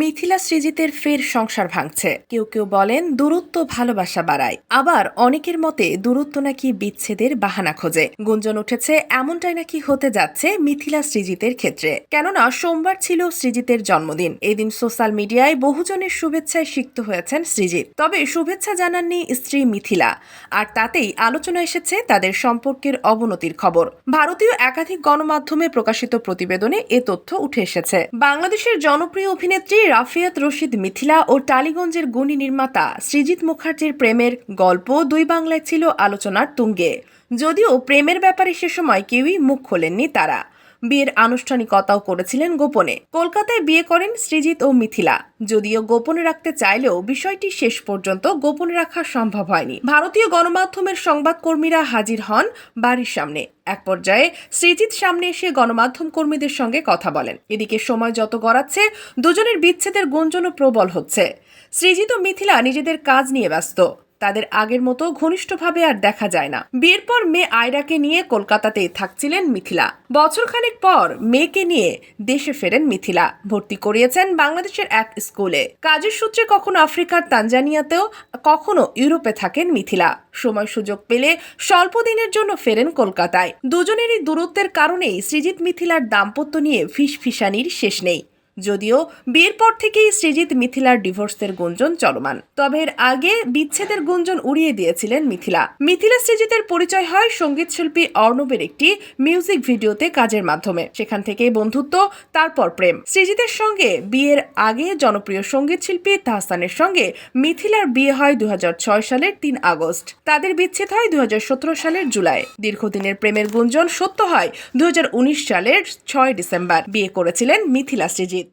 মিথিলা সৃজিতের ফের সংসার ভাঙছে। কেউ কেউ বলেন, দূরত্ব ভালোবাসা বাড়ায়। আবার অনেকের মতে, দূরত্ব নাকি বিচ্ছেদের বাহানা খোঁজে। গুঞ্জন উঠেছে, এমনটাই নাকি হতে যাচ্ছে মিথিলা সৃজিতের ক্ষেত্রে। কেননা, সোমবার ছিল সৃজিতের জন্মদিন। এদিন সোশ্যাল মিডিয়ায় বহুজনের শুভেচ্ছায় সিক্ত হয়েছেন সৃজিত তবে শুভেচ্ছা জানাননি স্ত্রী মিথিলা। আর তাতেই আলোচনা এসেছে তাদের সম্পর্কের অবনতির খবর। ভারতীয় একাধিক গণমাধ্যমে প্রকাশিত প্রতিবেদনে এ তথ্য উঠে এসেছে। বাংলাদেশের জনপ্রিয় অভিনেত্রী রাফিয়াত রশিদ মিথিলা ও টালিগঞ্জের গুণী নির্মাতা সৃজিত মুখার্জির প্রেমের গল্প দুই বাংলায় ছিল আলোচনার তুঙ্গে। যদিও প্রেমের ব্যাপারে সে সময় কেউই মুখ খোলেননি তারা। বিয়ের আনুষ্ঠানিকতাও করেছিলেন গোপনে। কলকাতায় বিয়ে করেন সৃজিত ও মিথিলা। যদিও গোপনে রাখতে চাইলেও বিষয়টি শেষ পর্যন্ত গোপনে রাখা সম্ভব হয়নি। ভারতীয় গণমাধ্যমের সংবাদকর্মীরা হাজির হন বাড়ির সামনে। এক পর্যায়ে সৃজিত সামনে এসে গণমাধ্যম কর্মীদের সঙ্গে কথা বলেন। এদিকে সময় যত গড়াচ্ছে, দুজনের বিচ্ছেদের গুঞ্জনও প্রবল হচ্ছে। সৃজিত ও মিথিলা নিজেদের কাজ নিয়ে ব্যস্ত। তাদের আগের মতো ঘনিষ্ঠভাবে আর দেখা যায় না। বিয়ের পর মেয়ে আয়রাকে নিয়ে কলকাতাতেই থাকছিলেন মিথিলা। বছরখানেক পর মেয়েকে নিয়ে দেশে ফেরেন মিথিলা। ভর্তি করিয়েছেন বাংলাদেশের এক স্কুলে। কাজের সূত্রে কখনো আফ্রিকার তানজানিয়াতেও, কখনো ইউরোপে থাকেন মিথিলা। সময় সুযোগ পেলে স্বল্প দিনের জন্য ফেরেন কলকাতায়। দুজনেরই দূরত্বের কারণেই সৃজিত মিথিলার দাম্পত্য নিয়ে ফিসফিসানির শেষ নেই। যদিও বিয়ের পর থেকেই সৃজিত মিথিলার ডিভোর্সের গুঞ্জন চলমান। তবে এর আগে বিচ্ছেদের গুঞ্জন উড়িয়ে দিয়েছিলেন মিথিলা। মিথিলা সৃজিতের পরিচয় হয় সংগীত শিল্পী অর্ণবের একটি মিউজিক ভিডিওতে কাজের মাধ্যমে। সেখান থেকে বন্ধুত্ব, তারপর প্রেম। সৃজিতের সঙ্গে বিয়ের আগে জনপ্রিয় সংগীত শিল্পী তাহসানের সঙ্গে মিথিলার বিয়ে হয় দুই হাজার ছয় সালের তিন আগস্ট। তাদের বিচ্ছেদ হয় দুই হাজার সতেরো সালের জুলাই। দীর্ঘদিনের প্রেমের গুঞ্জন সত্য হয় দুই হাজার উনিশ সালের ছয় ডিসেম্বর। বিয়ে করেছিলেন মিথিলা সৃজিত